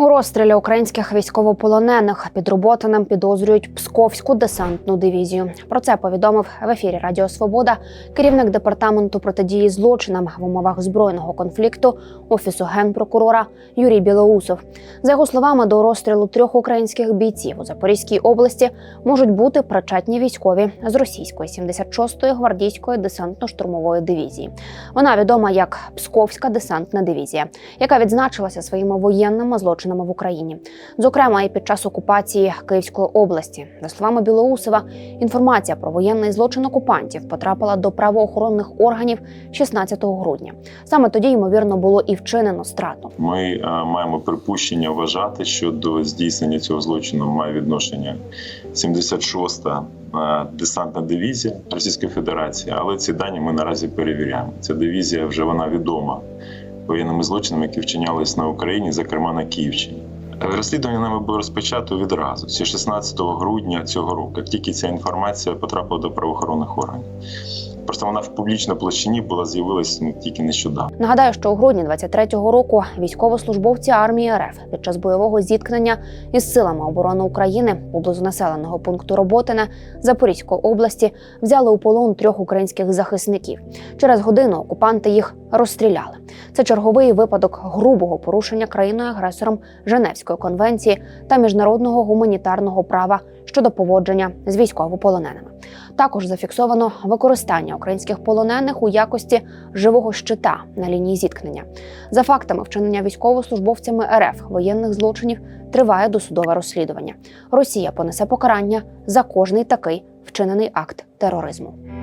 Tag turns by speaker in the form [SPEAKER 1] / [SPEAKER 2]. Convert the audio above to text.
[SPEAKER 1] У розстрілі українських військовополонених під Роботинем підозрюють Псковську десантну дивізію. Про це повідомив в ефірі Радіо Свобода керівник департаменту протидії злочинам в умовах збройного конфлікту офісу генпрокурора Юрій Білоусов. За його словами, до розстрілу трьох українських бійців у Запорізькій області можуть бути причетні військові з російської 76-ї гвардійської десантно-штурмової дивізії. Вона відома як Псковська десантна дивізія, яка відзначилася своїми воєнними злочинами в Україні, зокрема і під час окупації Київської області. За словами Білоусова, інформація про воєнний злочин окупантів потрапила до правоохоронних органів 16 грудня. Саме тоді, ймовірно, було і вчинено страту.
[SPEAKER 2] Ми е, маємо припущення вважати, що до здійснення цього злочину має відношення 76-та е, десантна дивізія Російської Федерації, але ці дані ми наразі перевіряємо. Ця дивізія вже вона відома воєнними злочинами, які вчинялись на Україні, зокрема на Київщині. Розслідування нами було розпочато відразу. Це 16 грудня цього року, як тільки ця інформація потрапила до правоохоронних органів. Просто вона в публічній площині була з'явилась ну, тільки нещодавно.
[SPEAKER 1] Нагадаю, що у грудні 23-го року військовослужбовці армії РФ під час бойового зіткнення із силами оборони України поблизу населеного пункту Роботине Запорізької області взяли у полон трьох українських захисників. Через годину окупанти їх розстріляли. Це черговий випадок грубого порушення країною агресором Женевської конвенції та міжнародного гуманітарного права щодо поводження з військовополоненими. Також зафіксовано використання українських полонених у якості живого щита на лінії зіткнення. За фактами вчинення військовослужбовцями РФ воєнних злочинів триває досудове розслідування. Росія понесе покарання за кожний такий вчинений акт тероризму.